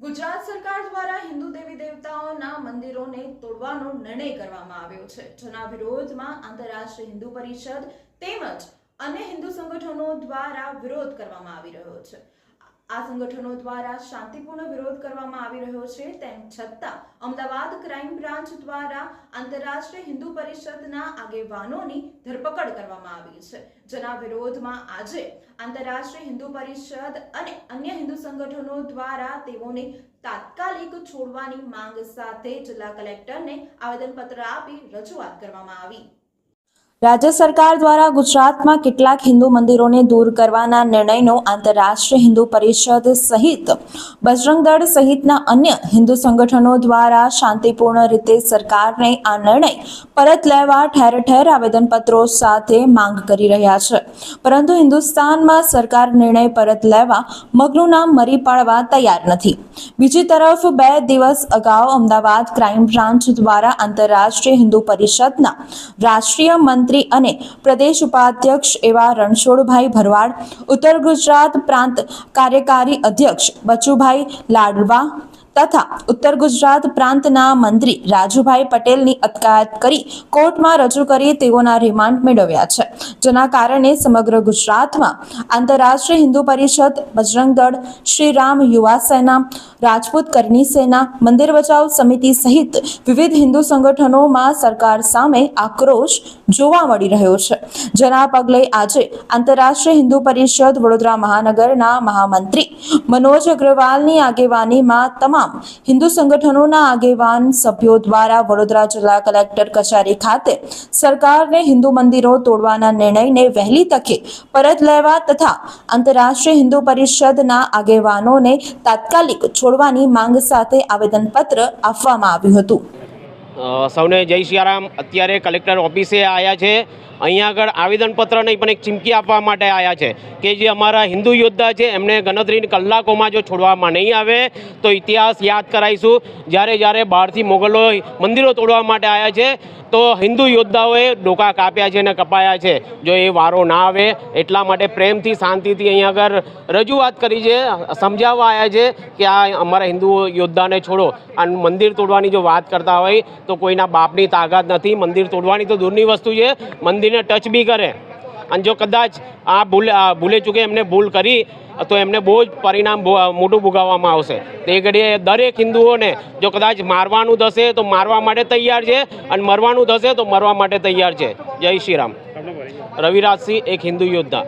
ગુજરાત સરકાર દ્વારા હિન્દુ દેવી દેવતાઓના મંદિરોને તોડવાનો નિર્ણય કરવામાં આવ્યો છે. જેના વિરોધમાં આંતરરાષ્ટ્રીય હિન્દુ પરિષદ તેમજ અન્ય હિન્દુ સંગઠનો દ્વારા વિરોધ કરવામાં આવી રહ્યો છે. આ સંગઠનો દ્વારા શાંતિપૂર્ણ વિરોધ કરવામાં આવી રહ્યો છે, તેમ છતાં અમદાવાદ ક્રાઇમ બ્રાન્ચ દ્વારા આંતરરાષ્ટ્રીય હિન્દુ પરિષદના આગેવાનોની ધરપકડ કરવામાં આવી છે. જેના વિરોધમાં આજે આંતરરાષ્ટ્રીય હિન્દુ પરિષદ અને અન્ય હિન્દુ સંગઠનો દ્વારા તેઓને તાત્કાલિક છોડવાની માંગ સાથે જિલ્લા કલેક્ટરને આવેદનપત્ર આપી રજૂઆત કરવામાં આવી. રાજ્ય સરકાર દ્વારા ગુજરાતમાં કેટલાક હિન્દુ મંદિરોને દૂર કરવાના નિર્ણયનો આંતરરાષ્ટ્રીય હિન્દુ પરિષદ સહિત બજરંગ દળ સહિતના અન્ય હિન્દુ સંગઠનો દ્વારા શાંતિપૂર્ણ રીતે સરકારને આ નિર્ણય પરત લેવા ઠેર ઠેર આવેદનપત્રો સાથે માંગ કરી રહ્યા છે. પરંતુ હિન્દુસ્તાનમાં સરકાર નિર્ણય પરત લેવા મગનું નામ મરી પાડવા તૈયાર નથી. બીજી તરફ બે દિવસ અગાઉ અમદાવાદ ક્રાઇમ બ્રાન્ચ દ્વારા આંતરરાષ્ટ્રીય હિન્દુ પરિષદના રાષ્ટ્રીય મંત્રી અને પ્રદેશ ઉપાધ્યક્ષ એવા રણછોડભાઈ ભરવાડ ઉત્તર ગુજરાત પ્રાંત કાર્યકારી અધ્યક્ષ બચુભાઈ લાડવા તથા ઉત્તર ગુજરાત પ્રાંતના મંત્રી રાજુભાઈ પટેલની અટકાયત કરી કોર્ટમાં રજૂ કરી તેઓના રિમાન્ડ મેળવ્યા છે. જેના કારણે સમગ્ર ગુજરાતમાં આંતરરાષ્ટ્રીય હિન્દુ પરિષદ, બજરંગ દળ, શ્રીરામ યુવા સેના, રાજપૂત કરણી સેના, મંદિર બચાવ સમિતિ સહિત વિવિધ હિન્દુ સંગઠનોમાં સરકાર સામે આક્રોશ જોવા મળી રહ્યો છે. જેના પગલે આજે આંતરરાષ્ટ્રીય હિન્દુ પરિષદ વડોદરા મહાનગરના મહામંત્રી મનોજ અગ્રવાલની આગેવાનીમાં તમામ હિન્દુ સંગઠનોના આગેવાન સભ્યો દ્વારા વડોદરા જિલ્લા કલેક્ટર કચેરી ખાતે સરકારને હિન્દુ મંદિરો તોડવાના નિર્ણયને વહેલી તકે પરત લેવા તથા આંતરરાષ્ટ્રીય હિન્દુ પરિષદના આગેવાનોને તાત્કાલિક છોડવાની માંગ સાથે આવેદનપત્ર આપવામાં આવ્યું હતું. સૌને જય સિયારામ અત્યારે કલેક્ટર ઓફિસે આવ્યા છે. અહીંયા આગળ આવેદનપત્ર નહીં, પણ એક ચીમકી આપવા માટે આવ્યા છે કે જે અમારા હિન્દુ યોદ્ધા છે, એમને ગણતરી કલાકોમાં જો છોડવામાં નહીં આવે, તો ઇતિહાસ યાદ કરાવીશું. જ્યારે જ્યારે બહારથી મોગલો મંદિરો તોડવા માટે આવ્યા છે, તો હિન્દુ યોદ્ધાઓએ ડોકા કાપ્યા છે અને કપાયા છે. જો એ વારો ના આવે, એટલા માટે પ્રેમથી, શાંતિથી અહીંયા આગળ રજૂઆત કરી છે, સમજાવવા આવ્યા છે કે આ અમારા હિન્દુ યોદ્ધાને છોડો. અને મંદિર તોડવાની જો વાત કરતા હોય, તો કોઈના બાપની તાકાત નથી. મંદિર તોડવાની તો દૂરની વસ્તુ છે. મંદિરને ટચ બી કરે. અને જો કદાચ આ ભૂલે ભૂલે ચૂકે એમને ભૂલ કરી તો એમને બહુ જ પરિણામ મોટું ભોગાવવામાં આવશે. તે ઘડીએ દરેક હિન્દુઓને જો કદાચ મારવાનું થશે તો મારવા માટે તૈયાર છે અને મરવાનું થશે તો મરવા માટે તૈયાર છે. જય શ્રી રામ. રવિરાજસિંહ એક હિન્દુ યોદ્ધા.